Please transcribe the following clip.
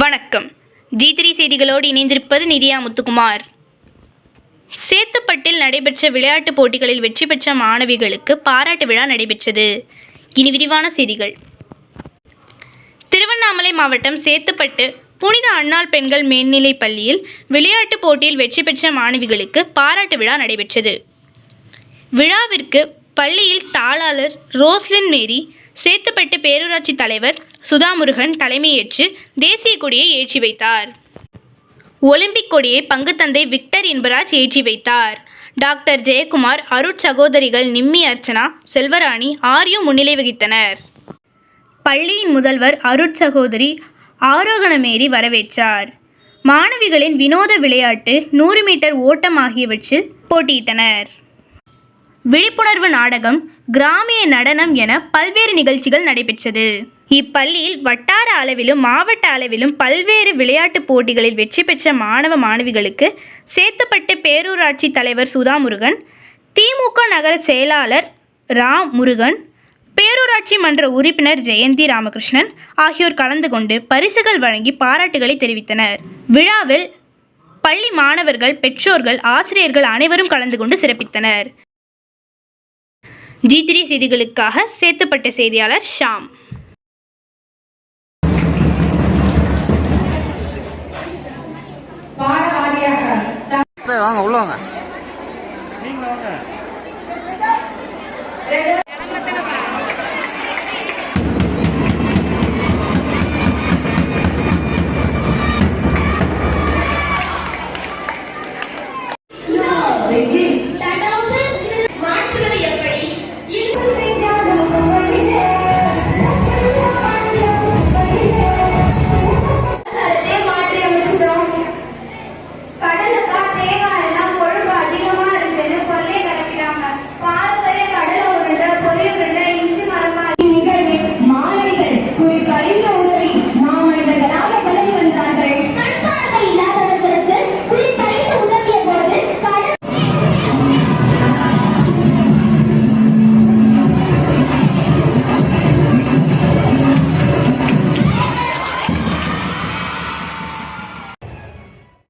வணக்கம். G three செய்திகளோடு இணைந்திருப்பது நிதியா முத்துக்குமார். சேத்துப்பட்டில் நடைபெற்ற விளையாட்டுப் போட்டிகளில் வெற்றி பெற்ற மாணவிகளுக்கு பாராட்டு விழா நடைபெற்றது. இனி விரிவான செய்திகள். திருவண்ணாமலை மாவட்டம் சேத்துப்பட்டு புனித அண்ணாள் பெண்கள் மேல்நிலைப் பள்ளியில் விளையாட்டுப் போட்டியில் வெற்றி பெற்ற மாணவிகளுக்கு பாராட்டு விழா நடைபெற்றது. விழாவிற்கு பள்ளியில் தாளாளர் ரோஸ்லின் மேரி சேத்துப்பட்டு பேரூராட்சி தலைவர் சுதாமுருகன் தலைமையேற்று தேசிய கொடியை ஏற்றி வைத்தார். ஒலிம்பிக் கொடியை பங்குத்தந்தை விக்டர் இன்பராஜ் ஏற்றி வைத்தார். டாக்டர் ஜெயக்குமார் அருட்சகோதரிகள் நிம்மி அர்ச்சனா செல்வராணி ஆரியம் முன்னிலை வகித்தனர். பள்ளியின் முதல்வர் அருட்சகோதரி ஆரோகணமேறி ஆரோகணமேரி வரவேற்றார். மாணவிகளின் வினோத விளையாட்டு நூறு மீட்டர் ஓட்டம் ஆகியவற்றில் போட்டியிட்டனர். விழிப்புணர்வு நாடகம் கிராமிய நடனம் என பல்வேறு நிகழ்ச்சிகள் நடைபெற்றது. இப்பள்ளியில் வட்டார அளவிலும் மாவட்ட அளவிலும் பல்வேறு விளையாட்டுப் போட்டிகளில் வெற்றி பெற்ற மாணவ மாணவிகளுக்கு சேத்துப்பட்டு பேரூராட்சி தலைவர் சுதாமுருகன் திமுக நகர செயலாளர் ரா முருகன் பேரூராட்சி மன்ற உறுப்பினர் ஜெயந்தி ராமகிருஷ்ணன் ஆகியோர் கலந்து கொண்டு பரிசுகள் வழங்கி பாராட்டுகளை தெரிவித்தனர். விழாவில் பள்ளி மாணவர்கள் பெற்றோர்கள் ஆசிரியர்கள் அனைவரும் கலந்து கொண்டு சிறப்பித்தனர். ஜி த்ரீ செய்திகளுக்காக சேத்துப்பட்ட செய்தியாளர் ஷாம். 好冷啊